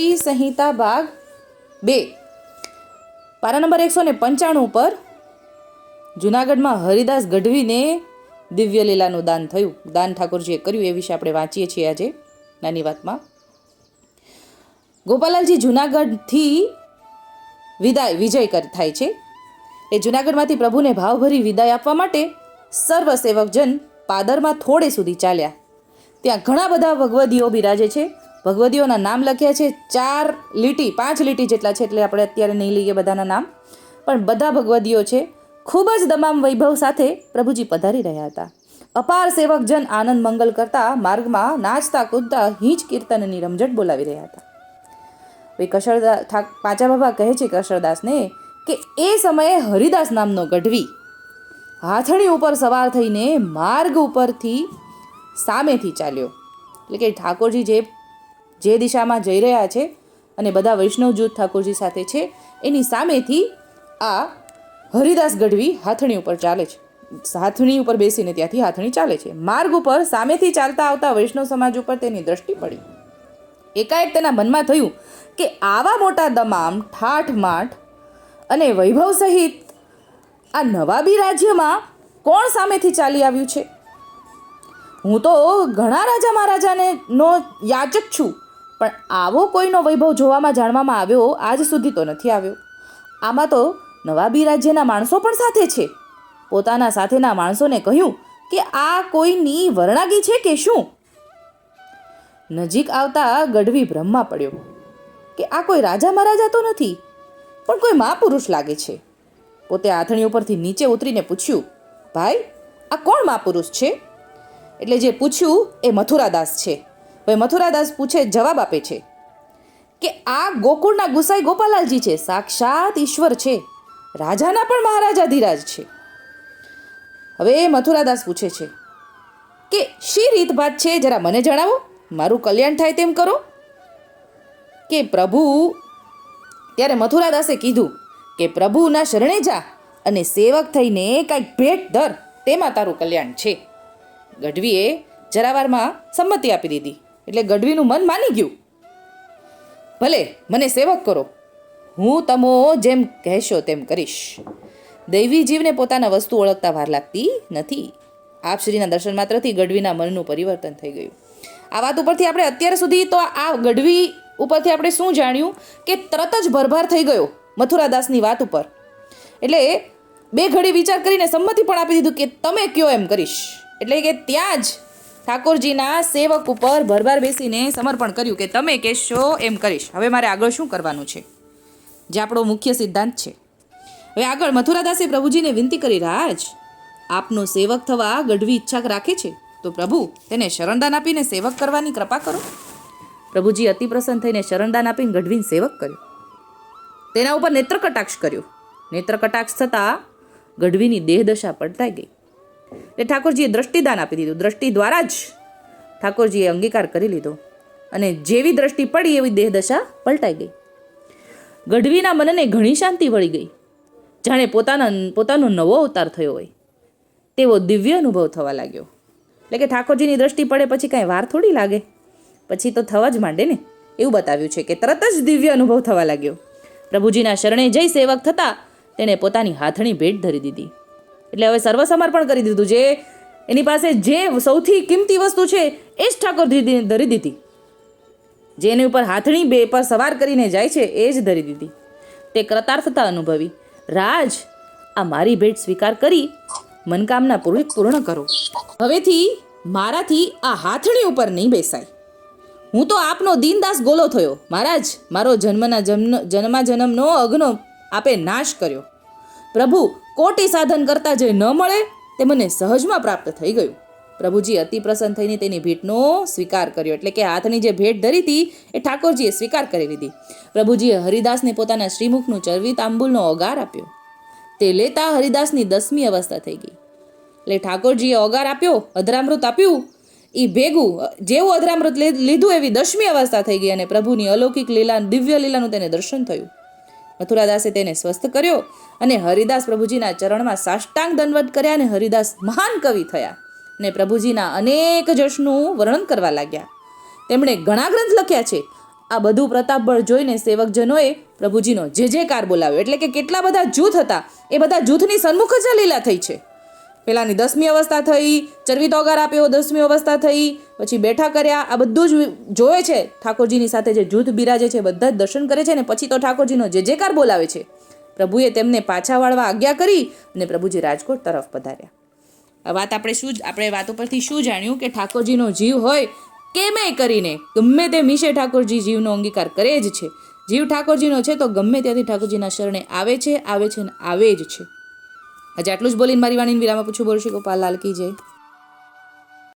ઈ સંહિતા ભાગ બે. પારા નંબર એકસો ને પંચાણું ઉપર જુનાગઢમાં હરિદાસ ગઢવીને દિવ્ય લીલાનું દાન થયું. દાન ઠાકોરજીએ કર્યું એ વિશે આપણે વાંચીએ છીએ આજે નાની વાતમાં. ગોપાલાલજી જુનાગઢથી વિદાય, વિજય કર, થાય છે. એ જુનાગઢમાંથી પ્રભુને ભાવભરી વિદાય આપવા માટે સર્વ સેવકજન પાદરમાં થોડે સુધી ચાલ્યા. ત્યાં ઘણા બધા ભગવદીઓ બિરાજે છે. ભગવદીઓના નામ લખ્યા છે, ચાર લીટી, પાંચ લીટી જેટલા છે એટલે આપણે અત્યારે નહીં લઈએ બધાના નામ. પણ બધા ભગવદીઓ છે, ખૂબ જ તમામ વૈભવ સાથે પ્રભુજી પધારી રહ્યા હતા. અપાર સેવકજન આનંદ મંગલ કરતા માર્ગમાં નાચતા, કૂદતા, હિંચ કીર્તનની રમઝટ બોલાવી રહ્યા હતા. ઠાક પાંચા બાબા કહે છે કશરદાસને કે એ સમયે હરિદાસ નામનો ગઢવી હાથણી ઉપર સવાર થઈને માર્ગ ઉપરથી સામેથી ચાલ્યો. એટલે કે ઠાકોરજી જે જે દિશામાં જઈ રહ્યા છે અને બધા વૈષ્ણવ જૂથ ઠાકોરજી સાથે છે, એની સામેથી આ હરિદાસ ગઢવી હાથણી ઉપર ચાલે છે. હાથણી ઉપર બેસીને ત્યાંથી હાથણી ચાલે છે. માર્ગ ઉપર સામેથી ચાલતા આવતા વૈષ્ણવ સમાજ ઉપર તેની દ્રષ્ટિ પડી. એકાએક તેના મનમાં થયું કે આવા મોટા દમામ ઠાઠ માઠ અને વૈભવ સહિત આ નવાબી રાજ્યમાં કોણ સામેથી ચાલી આવ્યું છે? હું તો ઘણા રાજા મહારાજાને નો યાચક છું. પણ આવો કોઈનો વૈભવ જોવામાં જાણવામાં આવ્યો આજ સુધી તો નથી આવ્યો. આમાં તો નવાબી રાજ્યના માણસો પણ સાથે છે. પોતાના સાથેના માણસોને કહ્યું કે આ કોઈની વર્ણાગી છે કે શું? નજીક આવતા ગઢવી બ્રહ્મા પડ્યો કે આ કોઈ રાજા મહારાજા તો નથી, પણ કોઈ મહાપુરુષ લાગે છે. પોતે આથણી ઉપરથી નીચે ઉતરીને પૂછ્યું, ભાઈ, આ કોણ મહાપુરુષ છે? એટલે જે પૂછ્યું એ મથુરાદાસ છે. ભાઈ મથુરાદાસ પૂછે, જવાબ આપે છે કે આ ગોકુળના ગુસાઈ ગોપાલાલજી છે. સાક્ષાત ઈશ્વર છે. રાજાના પણ મહારાજા ધીરાજ છે. હવે મથુરાદાસ પૂછે છે કે શી રીતભાત છે? જરા મને જણાવો. મારું કલ્યાણ થાય તેમ કરો. કે પ્રભુ, ત્યારે મથુરાદાસે કીધું કે પ્રભુના શરણે જા અને સેવક થઈને કાંઈક ભેટ ધર. તેમાં તારું કલ્યાણ છે. ગઢવીએ જરાવારમાં સંમતિ આપી દીધી. એટલે ગઢવીનું મન માની ગયું. ભલે, મને સેવક કરો. હું તમો જેમ કહેશો તેમ કરીશ. દૈવી જીવને પોતાના વસ્તુ ઓળખતા વાર લાગતી નથી. આપ શ્રીના દર્શન માત્રથી ગઢવીના મનનું પરિવર્તન થઈ ગયું. આ વાત ઉપરથી આપણે અત્યાર સુધી તો આ ગઢવી ઉપરથી આપણે શું જાણ્યું? કે તરત જ ભરભાર થઈ ગયો મથુરાદાસની વાત ઉપર. એટલે બે ઘડી વિચાર કરીને સંમતિ પણ આપી દીધું કે તમે કયો એમ કરીશ. એટલે કે ત્યાં જ ઠાકોરજીના સેવક ઉપર ભરભાર બેસીને સમર્પણ કર્યું કે તમે કહેશો એમ કરીશ. હવે મારે આગળ શું કરવાનું છે? જે આપણો મુખ્ય સિદ્ધાંત છે. હવે આગળ મથુરાદાસે પ્રભુજીને વિનંતી કરી, રાજ, આપનો સેવક થવા ગઢવી ઈચ્છા રાખે છે? તો પ્રભુ, તેને શરણદાન આપીને સેવક કરવાની કૃપા કરો. પ્રભુજી અતિ પ્રસન્ન થઈને શરણદાન આપીને ગઢવીને સેવક કર્યો. તેના ઉપર નેત્ર કટાક્ષ કર્યો. નેત્ર કટાક્ષ થતાં ગઢવીની દેહદશા પલટાઈ ગઈ. એટલે ઠાકોરજીએ દ્રષ્ટિદાન આપી દીધું. દ્રષ્ટિ દ્વારા જ ઠાકોરજીએ અંગીકાર કરી લીધો. અને જેવી દ્રષ્ટિ પડી એવી દેહદશા પલટાઈ ગઈ. ગઢવીના મનને ઘણી શાંતિ વળી ગઈ. જાણે પોતાના, પોતાનો નવો અવતાર થયો હોય. તેવો દિવ્ય અનુભવ થવા લાગ્યો. એટલે કે ઠાકોરજીની દ્રષ્ટિ પડે પછી કાંઈ વાર થોડી લાગે. પછી તો થવા જ માંડે ને. એવું બતાવ્યું છે કે તરત જ દિવ્ય અનુભવ થવા લાગ્યો. પ્રભુજીના શરણે જઈ સેવક થતાં તેણે પોતાની હાથણી ભેટ ધરી દીધી. એટલે હવે સર્વસમર્પણ કરી દીધું જે એની પાસે જે સૌથી કિંમતી વસ્તુ છે, એ જ ઠાકોર ધરી દીધી. જે એની ઉપર હાથણી બે પર સવાર કરીને જાય છે, એ જ ધરી દીધી. તે કૃતાર્થતા અનુભવી. રાજ, આ મારી ભેટ સ્વીકાર કરી, મનકામના પૂરી પૂર્ણ કરો. હવેથી મારાથી આ હાથણી ઉપર નહીં બેસાય. હું તો આપનો દીનદાસ ગોલો થયો. મહારાજ, મારો જન્મના જન્મ જન્મા જન્મનો અગ્નો આપે નાશ કર્યો. પ્રભુ કોટી સાધન કરતા જે ન મળે, તે મને સહજમાં પ્રાપ્ત થઈ ગયું. પ્રભુજી અતિ પ્રસન્ન થઈને તેની ભેટનો સ્વીકાર કર્યો. એટલે કે હાથની જે ભેટ ધરી હતી, એ ઠાકોરજીએ સ્વીકાર કરી લીધી. પ્રભુજીએ હરિદાસને પોતાના શ્રીમુખનું ચરવી તાંબુલનો ઓગાર આપ્યો. તે લેતા હરિદાસની દસમી અવસ્થા થઈ ગઈ. એટલે ઠાકોરજીએ ઓગાર આપ્યો, અધરામૃત આપ્યું. એ ભેગું, જેવું અધરામૃત લીધું એવી દસમી અવસ્થા થઈ ગઈ અને પ્રભુની અલૌકિક લીલા દિવ્ય લીલાનું તેને દર્શન થયું. મથુરાદાસે તેને સ્વસ્થ કર્યો અને હરિદાસ પ્રભુજીના ચરણમાં સાષ્ટાંગ દંડવટ કર્યા અને હરિદાસ મહાન કવિ થયા અને પ્રભુજીના અનેક જશનું વર્ણન કરવા લાગ્યા. તેમણે ઘણા ગ્રંથ લખ્યા છે. આ બધું પ્રતાપબળ જોઈને સેવકજનોએ પ્રભુજીનો જે જે કાર બોલાવ્યો, એટલે કે કેટલા બધા જૂથ હતા, એ બધા જૂથની સન્મુખ જ લીલા થઈ છે. પેલાની દસમી અવસ્થા થઈ ચરવી તોગાર આપ્યો, દસમી અવસ્થા થઈ, પછી બેઠા કર્યા, આ બધું જ જોવે છે, ઠાકોરજીની સાથે જે જૂથ બિરાજે છે, બધા જ દર્શન કરે છે ને પછી તો ઠાકોરજીનો જે જેકાર બોલાવે છે. પ્રભુએ તેમને પાછા વાળવા આજ્ઞા કરી અને પ્રભુજી રાજકોટ તરફ પધાર્યા. આ વાત આપણે શું આપણે વાત ઉપરથી શું જાણ્યું કે ઠાકોરજીનો જીવ હોય કેમે કરીને ગમે તે મિશે ઠાકોરજી જીવનો અંગીકાર કરે જ છે. જીવ ઠાકોરજીનો છે તો ગમે ત્યાંથી ઠાકોરજીના શરણે આવે છે આવે છે ને આવે જ છે. આજે આટલું જ બોલીને મારી વાણીને વિરામ આપું છું. બોલશી ગોપાલ લાલ જય.